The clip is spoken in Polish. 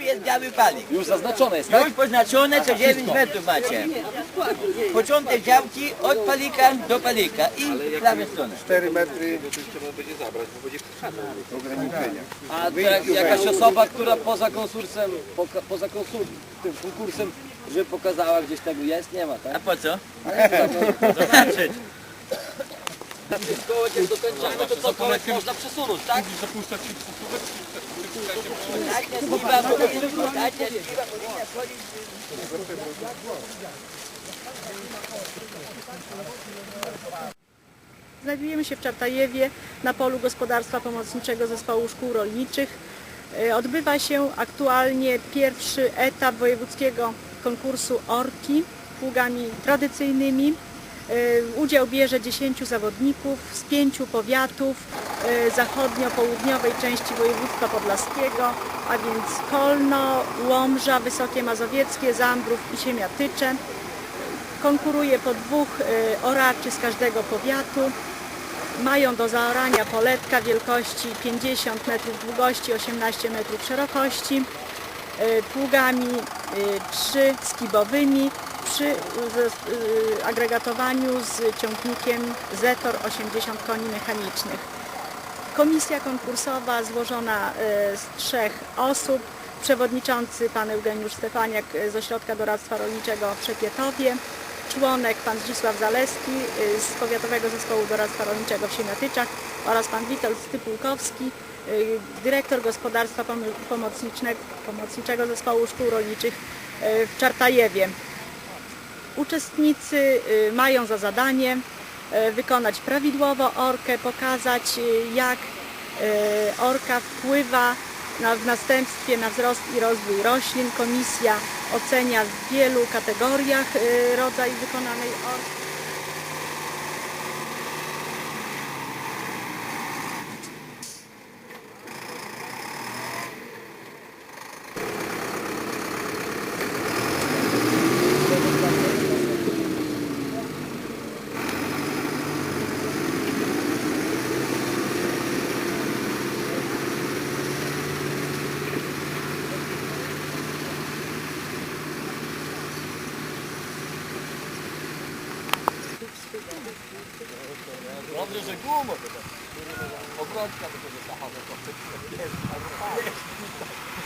jest biały palik. Już zaznaczone jest, tak? Już poznaczone, co 9 metrów macie. Początek działki od palika do palika i prawej strony. 4 metry. A to jak, jakaś osoba, która poza konkursem, poka, poza konsur, tym konkursem, że pokazała gdzieś tego jest, nie ma, tak? A po co? Zobaczyć. Znajdujemy się w Czartajewie na polu gospodarstwa pomocniczego Zespołu Szkół Rolniczych. E, Odbywa się aktualnie pierwszy etap wojewódzkiego konkursu ORKI pługami tradycyjnymi. E, Udział bierze 10 zawodników z pięciu powiatów e, zachodnio-południowej części województwa podlaskiego, a więc Kolno, Łomża, Wysokie Mazowieckie, Zambrów i Siemiatycze. Konkuruje po dwóch e, oraczy z każdego powiatu. Mają do zaorania poletka wielkości 50 metrów długości, 18 metrów szerokości, pługami 3 skibowymi przy y, agregatowaniu z ciągnikiem Zetor 80 koni mechanicznych. Komisja konkursowa złożona e, z trzech osób. Przewodniczący pan Eugeniusz Stefaniak z Ośrodka Doradztwa Rolniczego w Przepietowie, członek pan Zdzisław Zaleski e, z Powiatowego Zespołu Doradztwa Rolniczego w Siemiatyczach oraz pan Witold Stypułkowski, dyrektor Gospodarstwa Pom- Pomocnicznego, Pomocniczego Zespołu Szkół Rolniczych w Czartajewie. Uczestnicy y, mają za zadanie y, wykonać prawidłowo orkę, pokazać y, jak orka wpływa na, w następstwie na wzrost i rozwój roślin. Komisja ocenia w wielu kategoriach rodzaj wykonanej orki. Dobrze, że gumo to tak. Obrączka to będzie samochód. Weźcie do